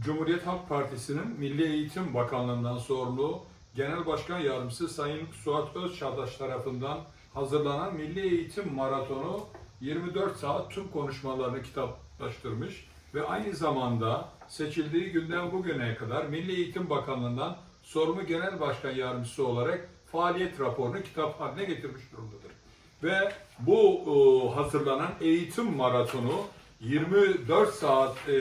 Cumhuriyet Halk Partisi'nin Milli Eğitim Bakanlığı'ndan sorumlu Genel Başkan Yardımcısı Sayın Suat Özçağdaş tarafından hazırlanan Milli Eğitim Maratonu 24 saat tüm konuşmalarını kitaplaştırmış ve aynı zamanda seçildiği günden bugüne kadar Milli Eğitim Bakanlığı'ndan sorumlu Genel Başkan Yardımcısı olarak faaliyet raporunu kitap haline getirmiş durumdadır. Ve bu e, hazırlanan eğitim maratonu 24 saat e,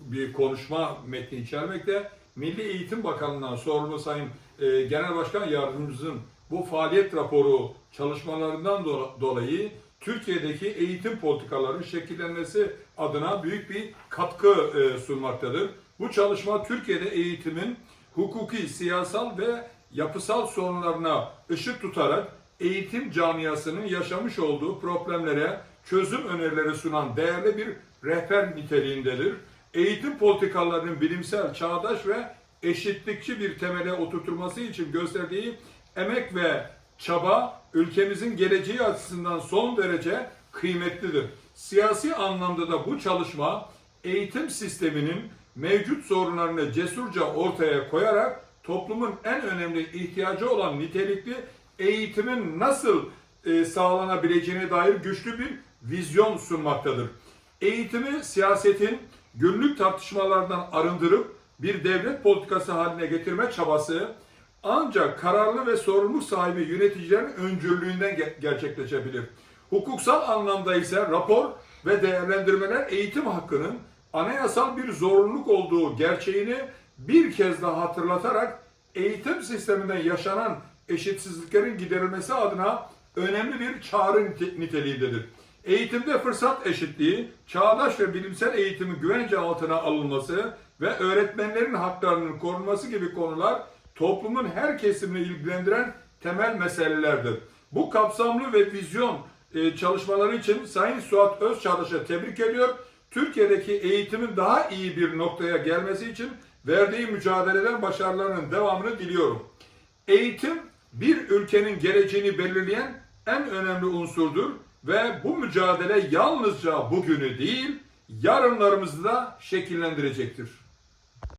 bir konuşma metni içermekte. Milli Eğitim Bakanlığı'ndan sorumlu Sayın e, Genel Başkan Yardımcımızın bu faaliyet raporu çalışmalarından do- dolayı Türkiye'deki eğitim politikalarının şekillenmesi adına büyük bir katkı e, sunmaktadır. Bu çalışma Türkiye'de eğitimin hukuki, siyasal ve yapısal sorunlarına ışık tutarak eğitim camiasının yaşamış olduğu problemlere çözüm önerileri sunan değerli bir rehber niteliğindedir. Eğitim politikalarının bilimsel, çağdaş ve eşitlikçi bir temele oturtulması için gösterdiği emek ve çaba ülkemizin geleceği açısından son derece kıymetlidir. Siyasi anlamda da bu çalışma eğitim sisteminin mevcut sorunlarını cesurca ortaya koyarak toplumun en önemli ihtiyacı olan nitelikli eğitimin nasıl e, sağlanabileceğine dair güçlü bir vizyon sunmaktadır. Eğitimi siyasetin günlük tartışmalardan arındırıp bir devlet politikası haline getirme çabası ancak kararlı ve sorumluluk sahibi yöneticilerin öncülüğünden ge- gerçekleşebilir. Hukuksal anlamda ise rapor ve değerlendirmeler eğitim hakkının anayasal bir zorunluluk olduğu gerçeğini bir kez daha hatırlatarak eğitim sisteminde yaşanan eşitsizliklerin giderilmesi adına önemli bir çağrı nite- niteliğindedir. Eğitimde fırsat eşitliği, çağdaş ve bilimsel eğitimin güvence altına alınması ve öğretmenlerin haklarının korunması gibi konular toplumun her kesimini ilgilendiren temel meselelerdir. Bu kapsamlı ve vizyon e, çalışmaları için Sayın Suat Özçağdaş'a tebrik ediyor. Türkiye'deki eğitimin daha iyi bir noktaya gelmesi için verdiği mücadeleden başarılarının devamını diliyorum. Eğitim bir ülkenin geleceğini belirleyen en önemli unsurdur ve bu mücadele yalnızca bugünü değil, yarınlarımızı da şekillendirecektir.